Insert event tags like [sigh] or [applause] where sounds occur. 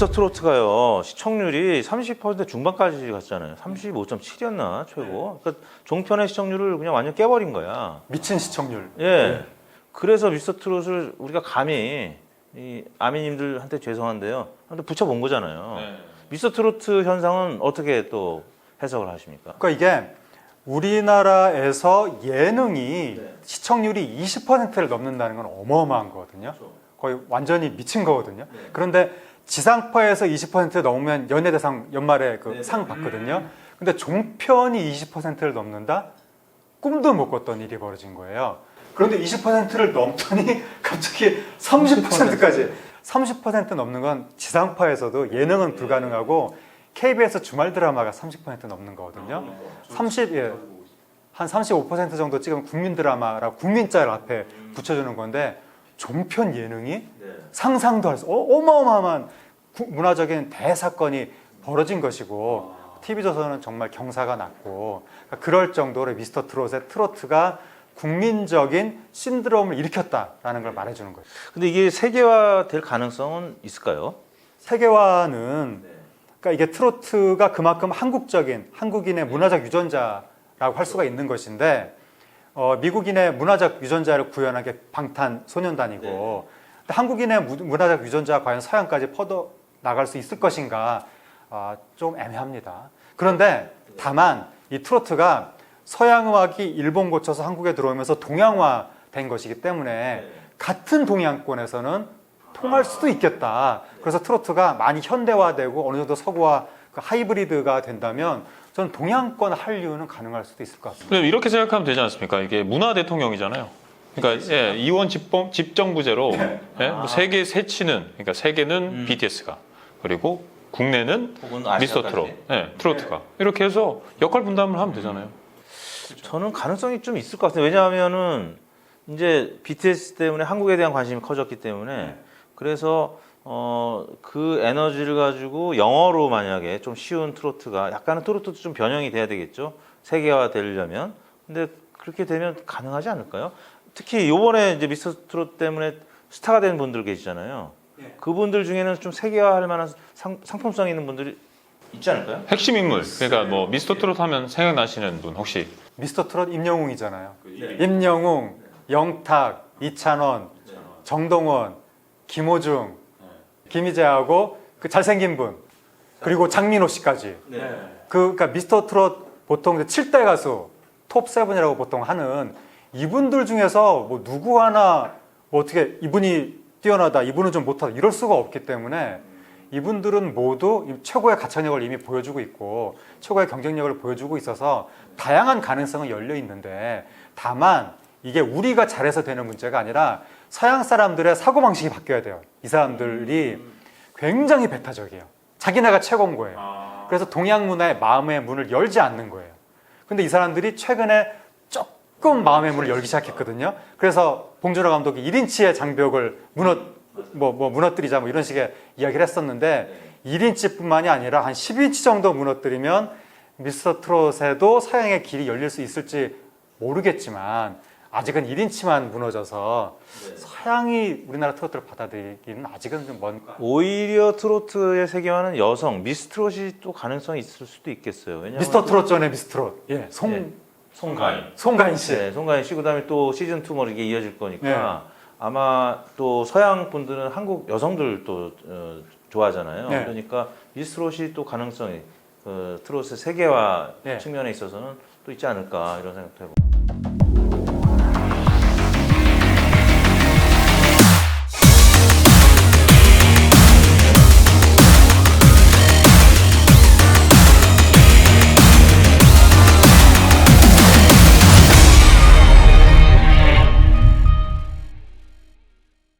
미스터 트로트가요 시청률이 30% 중반까지 갔잖아요. 35.7이었나 최고. 그러니까 종편의 시청률을 그냥 완전 깨버린 거야. 미친 시청률. 예. 그래서 미스터 트롯을 우리가 감히 이 아미님들한테 죄송한데요. 한테 붙여본 거잖아요. 미스터 트로트 현상은 어떻게 또 해석을 하십니까? 그러니까 이게 우리나라에서 예능이 시청률이 20%를 넘는다는 건 어마어마한 거거든요. 거의 완전히 미친 거거든요. 그런데 지상파에서 20% 넘으면 연예대상 연말에 그 상 받거든요. 근데 종편이 20%를 넘는다? 꿈도 못 꿨던 일이 벌어진 거예요. 그런데 20%를 넘더니 [laughs] 갑자기 30%까지 30% 넘는 건 지상파에서도 예능은 불가능하고 KBS 주말 드라마가 30% 넘는 거거든요. 30, 예. 한35% 정도 찍으면 국민 드라마라고 국민자를 앞에 붙여주는 건데 종편 예능이 상상도 할 수, 어, 어마어마한 구- 문화적인 대사건이 벌어진 것이고 TV조선은 정말 경사가 났고 그러니까 그럴 정도로 미스터 트롯의 트로트가 국민적인 신드롬을 일으켰다라는 걸 말해주는 거죠. 근데 이게 세계화 될 가능성은 있을까요? 세계화는 그러니까 이게 트로트가 그만큼 한국적인 한국인의 문화적 유전자라고 할 수가 있는 것인데 어, 미국인의 문화적 유전자를 구현한 게 방탄소년단이고 근데 한국인의 무- 문화적 유전자가 과연 서양까지 퍼져 나갈 수 있을 것인가? 아, 좀 애매합니다. 그런데 다만 이 트로트가 서양 음악이 일본 고쳐서 한국에 들어오면서 동양화 된 것이기 때문에 같은 동양권에서는 통할 수도 있겠다. 그래서 트로트가 많이 현대화되고 어느 정도 서구화 그 하이브리드가 된다면 저는 동양권 한류는 가능할 수도 있을 것 같습니다. 이렇게 생각하면 되지 않습니까? 이게 문화 대통령이잖아요. 그러니까 예, 이원 집범, 집정부제로 예, 뭐 세계 세치는 그러니까 세계는 BTS가 그리고 국내는 혹은 미스터 아시아까지? 트롯, 예, 트로트가 이렇게 해서 역할 분담을 하면 되잖아요. 저는 가능성이 좀 있을 것 같아요. 왜냐하면은 이제 BTS 때문에 한국에 대한 관심이 커졌기 때문에 그래서 어, 그 에너지를 가지고 영어로 만약에 좀 쉬운 트로트가 약간은 트로트도 좀 변형이 돼야 되겠죠. 세계화 되려면. 근데 그렇게 되면 가능하지 않을까요? 특히 요번에 이제 미스터 트롯 때문에 스타가 된 분들 계시잖아요. 그분들 중에는 좀 세계화할 만한 상, 상품성 있는 분들이 있지 않을까요? 핵심 인물, 그러니까 뭐 미스터 트롯 하면 생각나시는 분 혹시 미스터 트롯 임영웅이잖아요. 임영웅, 영탁, 이찬원, 정동원, 김호중, 김희재하고 그 잘생긴 분 그리고 장민호 씨까지. 그 그러니까 미스터 트롯 보통 7대 가수 톱 세븐이라고 보통 하는 이분들 중에서 뭐 누구 하나 뭐 어떻게 이분이 뛰어나다 이분은 좀 못하다 이럴 수가 없기 때문에 이분들은 모두 이 최고의 가창력을 이미 보여주고 있고 최고의 경쟁력을 보여주고 있어서 다양한 가능성은 열려 있는데 다만 이게 우리가 잘해서 되는 문제가 아니라 서양 사람들의 사고 방식이 바뀌어야 돼요. 이 사람들이 굉장히 배타적이에요. 자기네가 최고인 거예요. 그래서 동양 문화의 마음의 문을 열지 않는 거예요. 근데 이 사람들이 최근에 조금 마음의 문을 열기 시작했거든요. 그래서 봉준호 감독이 1인치의 장벽을 무너 뭐, 뭐 무너뜨리자 뭐 이런 식의 이야기를 했었는데 1인치뿐만이 아니라 한 10인치 정도 무너뜨리면 미스터 트롯에도 서양의 길이 열릴 수 있을지 모르겠지만 아직은 1인치만 무너져서 서양이 우리나라 트로트를 받아들이기는 아직은 좀 먼 오히려 트로트의 세계화는 여성 미스트롯이 또 가능성이 있을 수도 있겠어요. 왜냐하면 미스터 트롯 전에 미스터 트롯 예, 송 예. 송가인. 송가인 씨 네, 송가인 씨 그다음에 또 시즌 2뭐 이게 이어질 거니까 네. 아마 또 서양 분들은 한국 여성들 또 어, 좋아하잖아요. 네. 그러니까 미스트롯이 또 가능성이 그 트롯의 세계화 네. 측면에 있어서는 또 있지 않을까 이런 생각도 해보고.